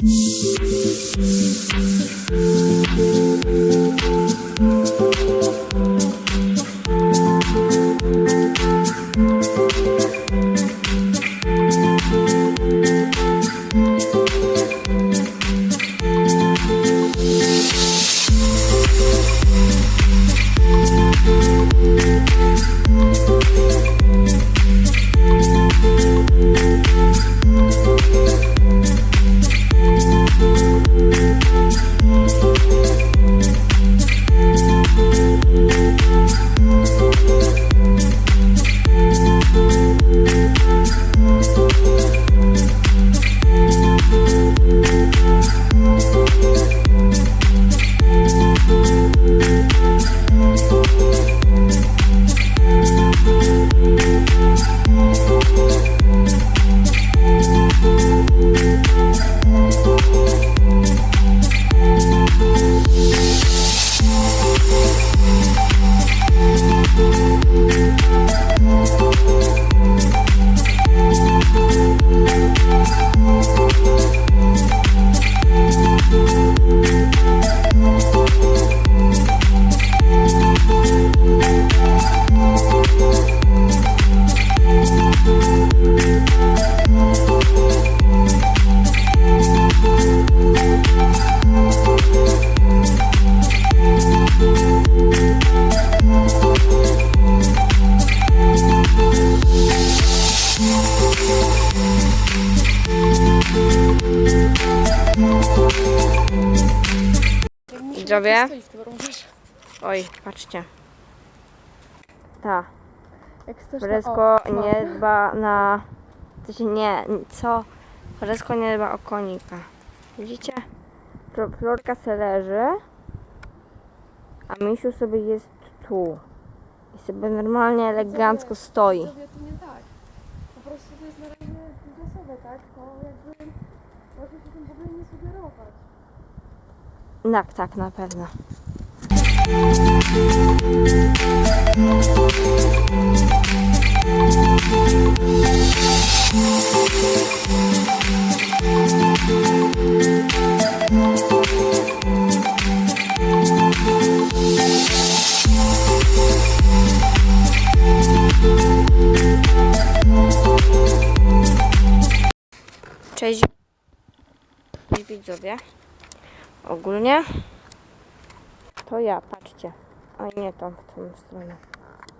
うん。Widzowie? Oj, patrzcie. Ta. Jak chcesz, to- Fresko o, mam. nie dba na... To się nie... Co? Fresko nie dba o konika. Widzicie? Flo- Florka se leży, a Misiu sobie jest tu. I sobie normalnie elegancko stoi. Sobie to nie tak. Po prostu to jest na razie tymczasowe, tak? To jakby może się tym w ogóle nie sugerować. Tak, tak, na pewno. Cześć. Widzowie. Ogólnie to ja, patrzcie. A nie to, w tą stronę.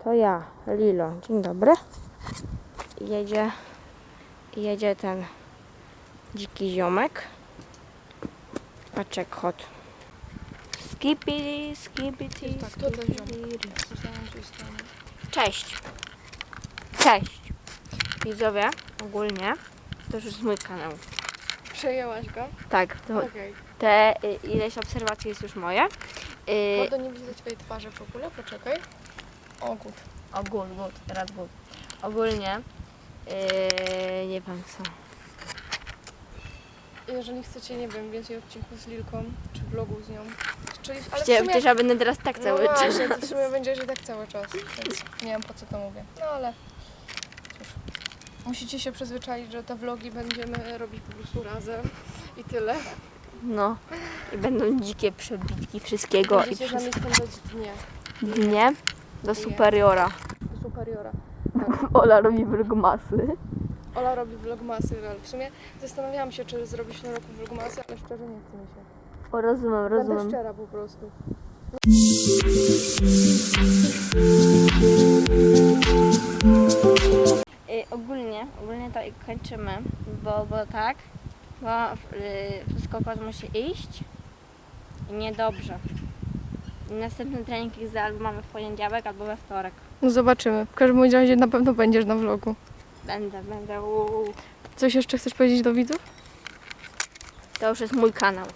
To ja, Lilo. Dzień dobry. Jedzie, jedzie ten dziki ziomek. Paczek hot. Skipity, skipity, Tak, to ten ziomek. skipity. Myślałam, że jest tam. Cześć. Cześć. Widzowie, ogólnie to już jest mój kanał. Przejęłaś go? Tak, to Okej. te y, ileś obserwacji jest już moje. Y, Mordo, nie widzę twojej twarzy w ogóle, poczekaj. O, gut. O, good, good, teraz good. Ogólnie, yy, nie wiem co. Jeżeli chcecie, nie wiem, więcej odcinków z Lilką, czy vlogu z nią, czyli... Ale Przecież, sumie... przecież ja będę teraz tak cały no czas. właśnie, to w sumie będzie, że tak cały czas, więc nie wiem po co to mówię. No ale cóż, musicie się przyzwyczaić, że te vlogi będziemy robić po prostu razem i tyle. No. I będą dzikie przebitki wszystkiego i Będziecie z nami wszystko. spędzać dnie Dnie do superiora. do superiora. Tak. Ola robi vlogmasy. Ola robi vlogmasy, ale w sumie zastanawiałam się, czy zrobić w tym roku vlogmasy, ale szczerze nie chce mi się. O, rozumiem, Będę rozumiem. szczera po prostu. kończymy, bo, bo tak, bo yy, wszystko musi iść i niedobrze. I następny trening za albo mamy w poniedziałek, albo we wtorek. No zobaczymy. W każdym razie na pewno będziesz na vlogu. Będę, będę. Coś jeszcze chcesz powiedzieć do widzów? To już jest mój kanał.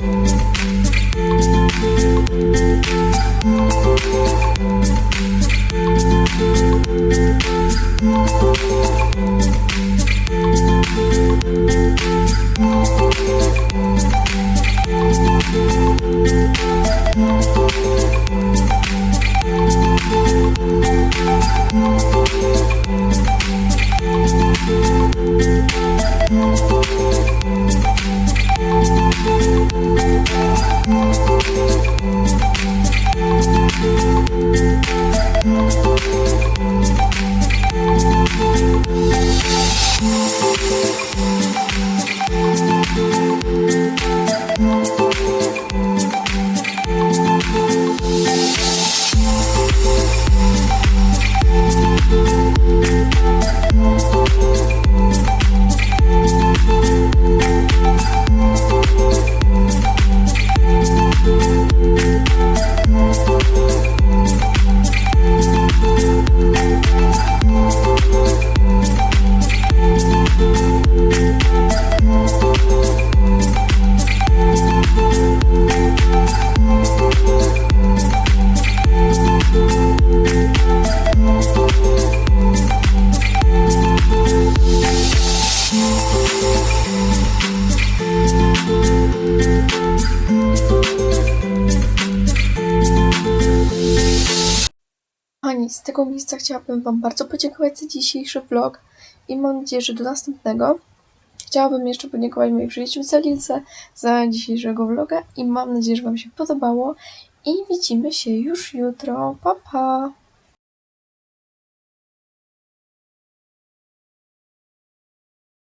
Thank you. Z tego miejsca chciałabym Wam bardzo podziękować za dzisiejszy vlog i mam nadzieję, że do następnego. Chciałabym jeszcze podziękować mojej przyjaciółce Lilce za dzisiejszego vloga i mam nadzieję, że Wam się podobało i widzimy się już jutro. Pa, pa!